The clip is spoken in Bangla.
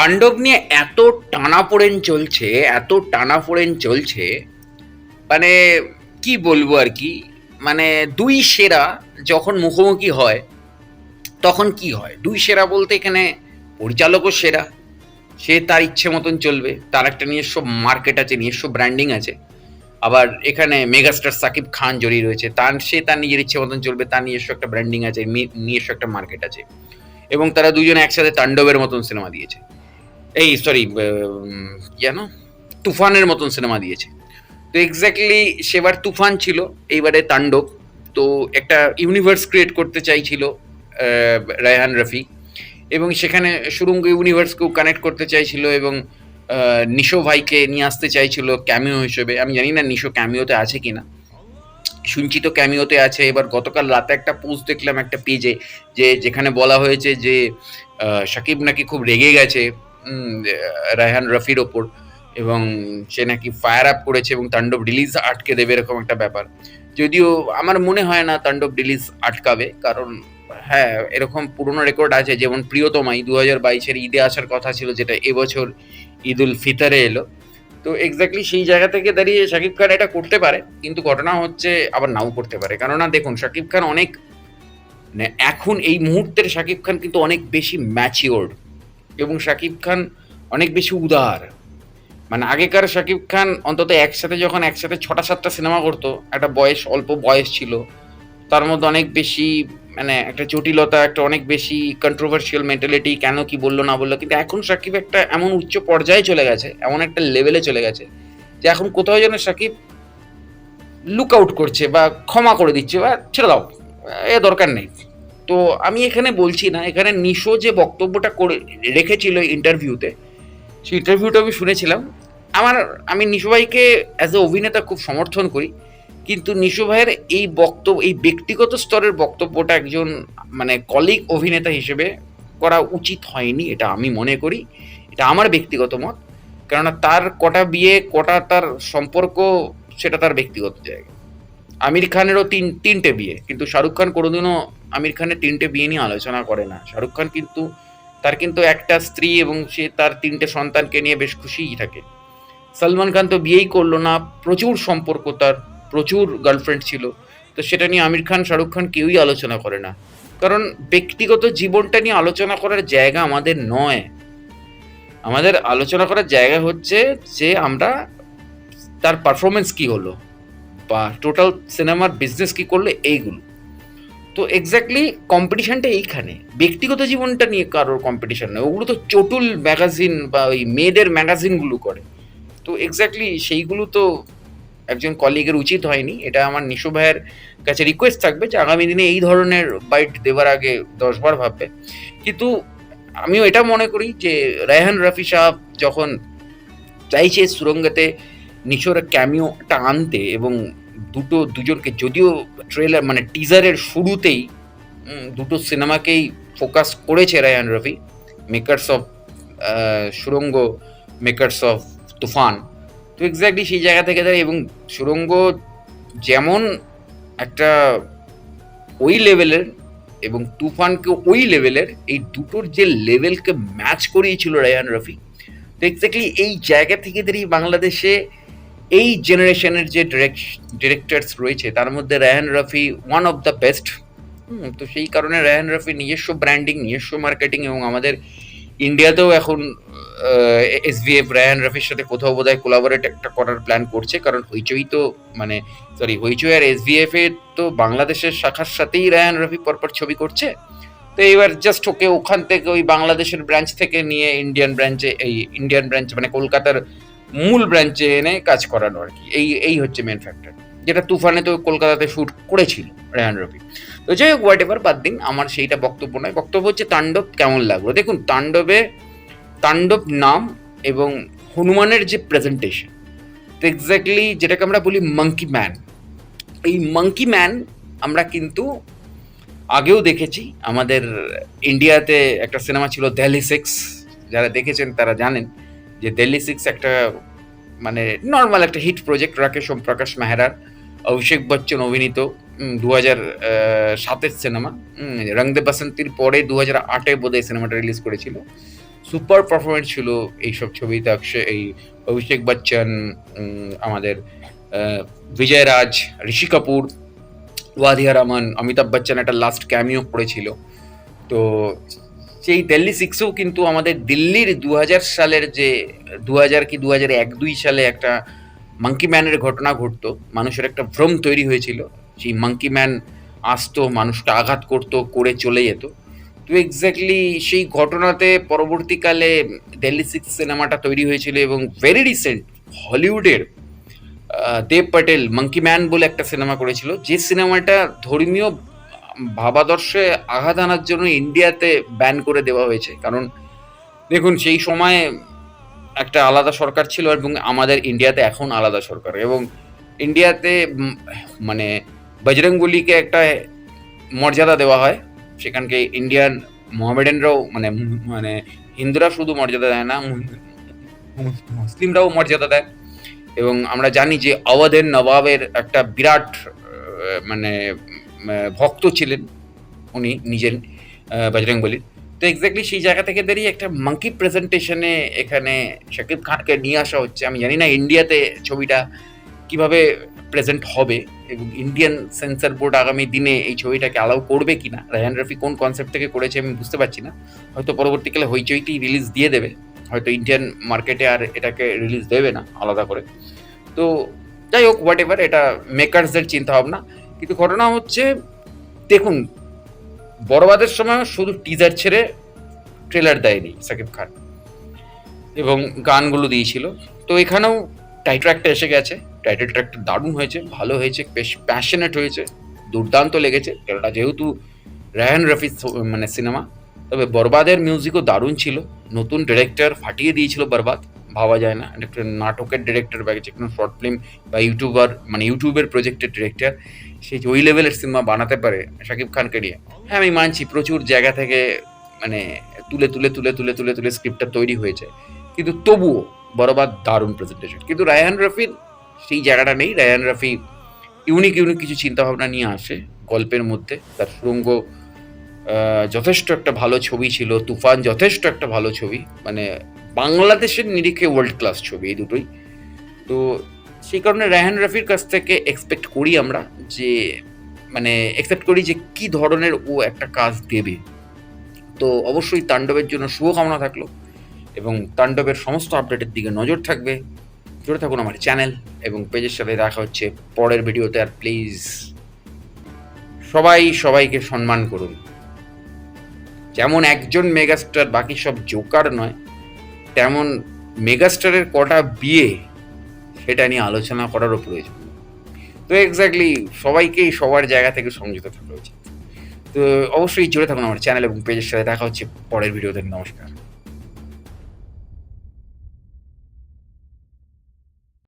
তাণ্ডব নিয়ে এত টানাপোড়েন চলছে, এত টানাপোড়েন চলছে মানে কি বলব আর কি? মানে দুই সেরা যখন মুখোমুখি হয়, তখন কি হয়? দুই সেরা বলতে এখানে পরিচালকও সেরা, সে তার ইচ্ছে মতন চলবে, তার একটা নিজস্ব মার্কেট আছে, নিজস্ব ব্র্যান্ডিং আছে, আবার এখানে মেগাস্টার সাকিব খান জড়িয়ে রয়েছে, তার, সে তার নিজের ইচ্ছে মতন চলবে, তার নিজস্ব একটা ব্র্যান্ডিং আছে নিজস্ব একটা মার্কেট আছে, এবং তারা দুজনে একসাথে তাণ্ডবের মতন সিনেমা দিয়েছে। এই সরি জানো তুফানের মতন সিনেমা দিয়েছে। তো এক্স্যাক্টলি সেবার তুফান ছিল, এইবারে তাণ্ডব। তো একটা ইউনিভার্স ক্রিয়েট করতে চাইছিল রায়হান রফি। এবং সেখানে সুরঙ্গ ইউনিভার্সকেও কানেক্ট করতে চাইছিল এবং নিশো ভাইকে নিয়ে আসতে চাইছিল ক্যামিও হিসেবে। আমি জানি না নিশো ক্যামিওতে আছে কিনা। শুনছি তো ক্যামিওতে আছে। এবার গতকাল রাতে একটা পোস্ট দেখলাম একটা পেজে যে যেখানে বলা হয়েছে যে সাকিব নাকি খুব রেগে গেছে। রায়হান রফির ওপর এবং সে নাকি ফায়ার আপ করেছে এবং তাণ্ডব রিলিজ আটকে দেবে এরকম একটা ব্যাপার। যদিও আমার মনে হয় না তাণ্ডব রিলিজ আটকাবে, কারণ হ্যাঁ এরকম পুরনো রেকর্ড আছে, যেমন প্রিয়তমাই দু হাজার বাইশের ঈদে আসার কথা ছিল, যেটা এবছর ঈদ উল ফিতরে এলো। তো এক্স্যাক্টলি সেই জায়গা থেকে দাঁড়িয়ে শাকিব খান এটা করতে পারে, কিন্তু ঘটনা হচ্ছে আবার নাও করতে পারে। কেননা দেখুন, শাকিব খান অনেক মানে এখন এই মুহূর্তের শাকিব খান কিন্তু অনেক বেশি ম্যাচিওর্ড এবং শাকিব খান অনেক বেশি উদার। মানে আগেকার শাকিব খান অন্তত একসাথে যখন একসাথে ছটা, সাতটা সিনেমা করতো, একটা বয়স, অল্প বয়স ছিল, তার মধ্যে অনেক বেশি মানে একটা জটিলতা, একটা অনেক বেশি কন্ট্রোভার্সিয়াল মেন্টালিটি কেন কি বলল, না বলল, কিন্তু এখন সাকিব একটা এমন উচ্চ পর্যায়ে চলে গেছে, এমন একটা লেভেলে চলে গেছে, যে এখন কোথাও যেন সাকিব লুক আউট করছে বা ক্ষমা করে দিচ্ছে বা ছেড়ে দাও, এ দরকার নেই। তো আমি এখানে বলছি না, এখানে নিশো যে বক্তব্যটা করে রেখেছিল ইন্টারভিউতে সেই ইন্টারভিউটা আমি শুনেছিলাম। আমার, আমি নিশো ভাইকে অ্যাজ এ অভিনেতা খুব সমর্থন করি, কিন্তু নিশো ভাইয়ের এই বক্তব্য, এই ব্যক্তিগত স্তরের বক্তব্যটা একজন মানে কলিগ অভিনেতা হিসেবে করা উচিত হয়নি, এটা আমি মনে করি। এটা আমার ব্যক্তিগত মত, কেননা তার কটা বিয়ে, কটা তার সম্পর্ক, সেটা তার ব্যক্তিগত জায়গা। আমির খানেরও তিন, তিনটে বিয়ে, কিন্তু শাহরুখ খান কোনোদিনও আমির খানের তিনটে বিয়ে নিয়ে আলোচনা করে না। শাহরুখ খান কিন্তু, তার কিন্তু একটা স্ত্রী এবং সে তার তিনটে সন্তানকে নিয়ে বেশ খুশিই থাকে। সলমান খান তো বিয়েই করল না, প্রচুর সম্পর্ক তার, প্রচুর গার্লফ্রেন্ড ছিল। তো সেটা নিয়ে আমির খান, শাহরুখ খান কেউই আলোচনা করে না। কারণ ব্যক্তিগত জীবনটা নিয়ে আলোচনা করার জায়গা আমাদের নয়। আমাদের আলোচনা করার জায়গা হচ্ছে যে আমরা তার পারফরমেন্স কি হলো বা টোটাল সিনেমার বিজনেস কি করল এইগুলো। তো এক্স্যাক্টলি কম্পিটিশনটা এইখানে। ব্যক্তিগত জীবনটা নিয়ে কারোর কম্পিটিশন নয়। ওগুলো তো চটুল ম্যাগাজিন বা ওই মেয়েদের ম্যাগাজিনগুলো করে। তো এক্স্যাক্টলি সেইগুলো তো একজন কলিগের উচিত হয়নি। এটা আমার নিশো ভাইয়ের কাছে রিকোয়েস্ট থাকবে যে আগামী দিনে এই ধরনের বাইট দেওয়ার আগে দশবার ভাববে। কিন্তু আমিও এটা মনে করি যে রায়হান রফি সাহেব যখন চাইছে সুরঙ্গতে নিশোর ক্যামিওটা আনতে এবং দুটো দুজনকে যদিও ট্রেলার মানে টিজারের শুরুতেই দুটো সিনেমাকেই ফোকাস করেছে Raihan Rafi makers of Surongo makers of Toofan. তো এক্স্যাক্টলি সেই জায়গা থেকে দাঁড়িয়ে এবং সুরঙ্গ যেমন একটা ওই লেভেলের এবং তুফানকে ওই লেভেলের এই দুটোর যে লেভেলকে ম্যাচ করিয়েছিল রায়ান রফি। তো এক্স্যাক্টলি এই জায়গা থেকে দাঁড়িয়ে বাংলাদেশে এই জেনারেশনের যে ডিরেক্টরস রয়েছে, তার মধ্যে Raihan Rafi one of the best তো সেই কারণে রায়হান রফি নিজস্ব ব্র্যান্ডিং নিজস্ব মার্কেটিং এবং আমাদের ইন্ডিয়াতেও এখন এস ভি এফ রায়হান রফির সাথে কোথাও বোধহয় কোলাবোরেট একটা করার প্ল্যান করছে, কারণ হইচই তো মানে সরি হইচই আর এস ভি এফ তো বাংলাদেশের শাখার সাথেই রায়হান রফি পরপর ছবি করছে। তো এবার জাস্ট ওকে ওখান থেকে ওই বাংলাদেশের ব্রাঞ্চ থেকে নিয়ে ইন্ডিয়ান ব্রাঞ্চে এই ইন্ডিয়ান ব্রাঞ্চ মানে কলকাতার মূল ব্রাঞ্চে এনে কাজ করানো আর কি। এই এই হচ্ছে মেন ফ্যাক্টর যেটা তুফানে তো কলকাতাতে শ্যুট করেছিল রেহান রফি তো যাই হোক হোয়াট এভার বাদ দিন। আমার সেইটা বক্তব্য নয়। বক্তব্য হচ্ছে তাণ্ডব কেমন লাগল? দেখুন, তাণ্ডবে, তাণ্ডব নাম এবং হনুমানের যে প্রেজেন্টেশন এক্স্যাক্টলি যেটাকে আমরা বলি মাঙ্কি ম্যান এই মাঙ্কি ম্যান আমরা কিন্তু আগেও দেখেছি। আমাদের ইন্ডিয়াতে একটা সিনেমা ছিল দিল্লি সিক্স যারা দেখেছেন তারা জানেন। যে দিল্লি সিক্স একটা মানে নর্মাল একটা হিট প্রজেক্ট রাকেশ ওম প্রকাশ মেহরার, অভিষেক বচ্চন অভিনীত দু হাজার সাতের সিনেমা রং দে বাসন্তীর পরে দু হাজার আটে বোধহয় সিনেমাটা রিলিজ করেছিল। সুপার পারফরমেন্স ছিল এইসব ছবিতে অক্ষয়, এই অভিষেক বচ্চন আমাদের বিজয় রাজ ঋষি কাপুর ওয়াদিয়া রহমান, অমিতাভ বচ্চন একটা লাস্ট ক্যামিও করেছিল। তো সেই দিল্লি সিক্সেও কিন্তু আমাদের দিল্লির দু হাজার সালের যে দু হাজার কি দু হাজার এক, দুই সালে একটা মাঙ্কি ম্যানের ঘটনা ঘটতো। মানুষের একটা ভ্রম তৈরি হয়েছিল। সেই মাঙ্কি ম্যান আসতো, মানুষটা আঘাত করতো, করে চলে যেত। তো এক্স্যাক্টলি সেই ঘটনাতে পরবর্তীকালে দিল্লি সিক্স সিনেমাটা তৈরি হয়েছিল এবং ভেরি রিসেন্ট হলিউডের দেব প্যাটেল মাঙ্কি ম্যান বলে একটা সিনেমা করেছিল। যে সিনেমাটা ধর্মীয় ভাবাদর্শে আঘাত আনার জন্য ইন্ডিয়াতে ব্যান করে দেওয়া হয়েছে। কারণ দেখুন, সেই সময় একটা আলাদা সরকার ছিল এবং আমাদের ইন্ডিয়াতে এখন আলাদা সরকার এবং ইন্ডিয়াতে মানে বজরংবলীকে একটা মর্যাদা দেওয়া হয়। সেখানকে ইন্ডিয়ান মোহামেডানরাও মানে মানে হিন্দুরা শুধু মর্যাদা দেয় না মুসলিমরাও মর্যাদা দেয়। এবং আমরা জানি যে আওয়াধের নবাবের একটা বিরাট মানে ভক্ত ছিলেন উনি নিজের বজরংবলীর তো এক্স্যাক্টলি সেই জায়গা থেকে দাঁড়িয়ে একটা মাঙ্কি প্রেজেন্টেশনে এখানে শাকিব খানকে নিয়ে আসা হচ্ছে। আমি জানি না ইন্ডিয়াতে ছবিটা কীভাবে প্রেজেন্ট হবে এবং ইন্ডিয়ান সেন্সর বোর্ড আগামী দিনে এই ছবিটাকে অ্যালাউ করবে কিনা, রায়হান রফি কোন কনসেপ্ট থেকে করেছে আমি বুঝতে পারছি না। হয়তো পরবর্তীকালে হইচইটি রিলিজ দিয়ে দেবে, হয়তো ইন্ডিয়ান মার্কেটে আর এটাকে রিলিজ দেবে না আলাদা করে। তো যাই হোক হোয়াট এভার এটা মেকার্সদের চিন্তা ভাবনা কিন্তু ঘটনা হচ্ছে, দেখুন, বড়বাদের সময় শুধু টিজার ছেড়ে ট্রেলার দেয়নি সাকিব খান। এবং গানগুলো দিয়েছিল। তো এখানেও টাইটেল ট্র্যাকটা এসে গেছে। টাইটেল ট্র্যাকটা দারুণ হয়েছে, ভালো হয়েছে, বেশ প্যাশনেট হয়েছে, দুর্দান্ত লেগেছে। কেননা যেহেতু রায়ান রফি মানে সিনেমা তবে বরবাদের মিউজিকও দারুণ ছিল। নতুন ডিরেক্টর ফাটিয়ে দিয়েছিল বরবাদ। ভাবা যায় না। একটা নাটকের ডিরেক্টর বা যে কোনো শর্ট ফিল্ম বা ইউটিউবার মানে ইউটিউবের প্রজেক্টের ডিরেক্টর সে যে ওই লেভেলের সিনেমা বানাতে পারে শাকিব খানকে নিয়ে। হ্যাঁ আমি মানছি প্রচুর জায়গা থেকে মানে তুলে তুলে তুলে তুলে তুলে তুলে স্ক্রিপ্টটা তৈরি হয়েছে। কিন্তু তবুও বরবাদ দারুণ প্রেজেন্টেশন কিন্তু রায়হান রফির সেই জায়গাটা নেই। রায়হান রফি ইউনিক ইউনিক কিছু চিন্তাভাবনা নিয়ে আসে গল্পের মধ্যে। তার সুরঙ্গ যথেষ্ট একটা ভালো ছবি ছিল, তুফান যথেষ্ট একটা ভালো ছবি। মানে বাংলাদেশের নিরিখে ওয়ার্ল্ড ক্লাস ছবি এই দুটোই। তো সেই কারণে রায়হান রফির কাছ থেকে এক্সপেক্ট করি আমরা যে মানে এক্সপেক্ট করি যে কি ধরনের ও একটা কাজ দেবে। তো অবশ্যই তাণ্ডবের জন্য শুভকামনা থাকল এবং তাণ্ডবের সমস্ত আপডেটের দিকে নজর থাকবে। জুড়ে থাকুন আমার চ্যানেল এবং পেজের সাথে দেখা হচ্ছে পরের ভিডিওতে। আর প্লিজ সবাই সবাইকে সম্মান করুন। যেমন একজন মেগাস্টার বাকি সব জোকার নয় তেমন মেগাস্টারের কটা বিয়ে সেটা নিয়ে আলোচনা করারও প্রয়োজন। তো এক্স্যাক্টলি সবাইকেই সবার জায়গা থেকে সংযুক্ত থাকা উচিত। তো অবশ্যই জুড়ে থাকুন আমার চ্যানেল এবং পেজের সাথে। দেখা হচ্ছে পরের ভিডিওতে। নমস্কার।